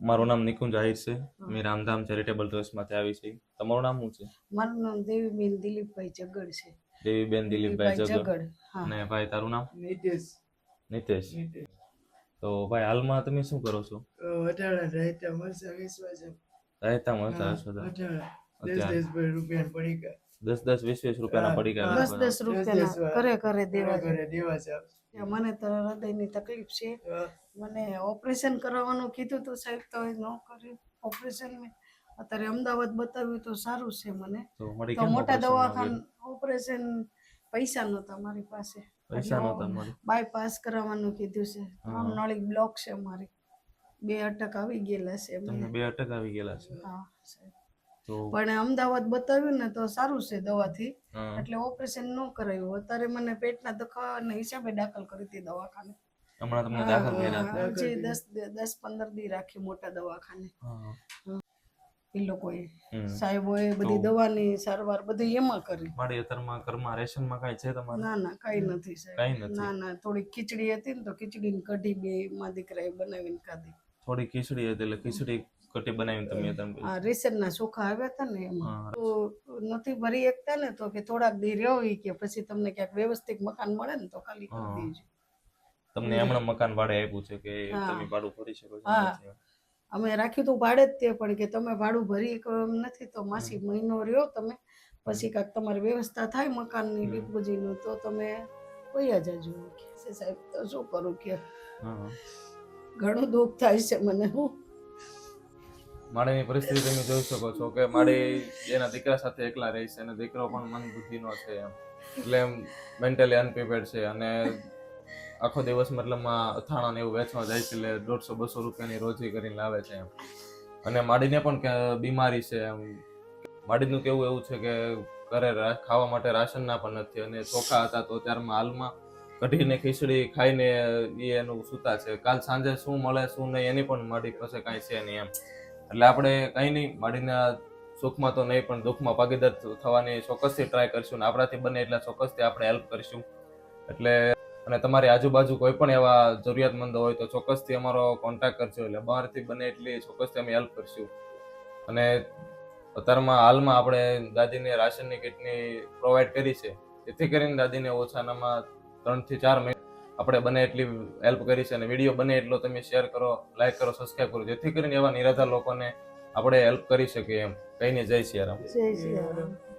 નામ નિકુંજ આહિર છે. મેં રામધામ ચેરિટેબલ ટ્રસ્ટમાંથી આવી છે. તમારું નામ શું છે? મારું નામ દેવીબેન દિલીપભાઈ જગડ છે. દેવીબેન દિલીપભાઈ જગડ. અને ભાઈ તારું નામ? નિતેશ. નિતેશ. તો ભાઈ હાલમાં તમે શું કરો છો? અટાળા રહેતા મરસા વિશ્વા છે રહેતા મળતા હશો અટાળા દસ દસ રૂપિયા પડી ગયા દસ દસ વીસ વીસ રૂપિયાના પડી ગયા દસ દસ રૂપિયાના. ઘરે ઘરે દેવા ઘરે દેવા છે. મને તો હૃદયની તકલીફ છે. મને ઓપરેશન કરાવવાનું કીધું તો સાહેબ તો ન કર્યું ઓપરેશન મેં અત્યારે અમદાવાદ બતાવ્યું તો સારું છે મને. તો મોટા દવાખાન ઓપરેશન પૈસા નહોતા મારી પાસે. પૈસા નહોતા બાયપાસ કરાવવાનું કીધું છે. આમ નળી બ્લોક છે મારી. બે અટક આવી ગયેલા છે મને બે અટક આવી ગયેલા છે? હા સાહેબ. પણ અમદાવાદ બતાવ્યું ને તો સારું છે દવાથી. એટલે ઓપરેશન ન કરાયું. અત્યારે મને પેટના દુખાવાના હિસાબે દાખલ કરી હતી દવાખાને. હમણાં તમને દાખલ કર્યા હજી દસ દસ પંદર દી રાખી મોટા દવાખાને. એ લોકોએ સાહેબોએ બધી દવાની સારવાર બધી એમાં કરી. મારી અત્યારમાં ઘરમાં રેશનમાં કાંઈ છે તમારે? ના ના કાંઈ નથી સાહેબ. ના ના થોડી ખીચડી હતી ને તો ખીચડીની કઢી બે માં દીકરાએ બનાવીને ખાધી. થોડી ખીચડી હતી એટલે ખીચડી કટી બનાવીને તમે આ રેશનના ચોખા આવ્યા હતા ને એમાં. તો નથી ભરી એકતા ને તો કે થોડાક દી રહ્યો કે પછી તમને ક્યાંક વ્યવસ્થિત મકાન મળે ને તો ખાલી કરી. દેજો. તમને હમણાં મકાન ભાડે આપ્યું છે કે તમે ભાડું ભરી શકો છો? અમે રાખ્યું તો ભાડે જ તે પણ કે તમે ભાડું ભરી એમ નથી તો માસી મહિનો રહ્યો તમે પછી કાંક તમારી વ્યવસ્થા થાય મકાનની. ડિપોઝીટનું તો તમે કોઈ જજો. કે સાહેબ તો શું કરું કે ઘણું દુઃખ થાય છે મને હું. માળીની પરિસ્થિતિ તમે જોઈ શકો છો કે માળી એના દીકરા સાથે એકલા રહે છે અને દીકરો પણ મન બુદ્ધિનો છે એમ. એટલે એમ મેન્ટલી અનપ્રિપેર્ડ છે અને આખો દિવસ મતલબમાં અથાણા ને એવું વેચવા જાય છે એટલે દોઢસો, બસો રૂપિયાની રોજી કરીને લાવે છે એમ. અને માડીને પણ બીમારી છે એમ. માડીનું કેવું એવું છે કે ઘરે ખાવા માટે રાશનના પણ નથી અને ચોખા હતા તો ત્યારમાં હાલમાં કઢીને ખીચડી ખાઈને એ એનું સૂતા છે. કાલ સાંજે શું મળે, શું નહીં એની પણ માડી પાસે કાંઈ છે નહીં એમ. એટલે આપણે કંઈ નહીં માડીના સુખમાં તો નહીં, પણ દુઃખમાં ભાગીદાર થવાની ચોક્કસથી ટ્રાય કરશું અને આપણાથી બને એટલા ચોક્કસથી આપણે હેલ્પ કરીશું. એટલે, અને તમારી આજુબાજુ કોઈ પણ એવા જરૂરિયાતમંદ હોય તો ચોક્કસથી અમારો કોન્ટેક્ટ કરજો. એટલે બહારથી બને એટલી ચોક્કસથી અમે હેલ્પ કરશું. અને અત્યારમાં હાલમાં આપણે દાદીને રાશનની કિટની પ્રોવાઈડ કરી છે. જેથી કરીને દાદીને ઓછાનામાં ત્રણથી ચાર મહિના આપણે બને એટલી હેલ્પ કરી છે અને વીડિયો બને એટલો તમે શેર કરો લાઈક કરો સબસ્ક્રાઈબ કરો, જેથી કરીને એવા નિરાધાર લોકોને આપણે હેલ્પ કરી શકીએ એમ. કહીને જય સિયારામ. જય શ્રી રામ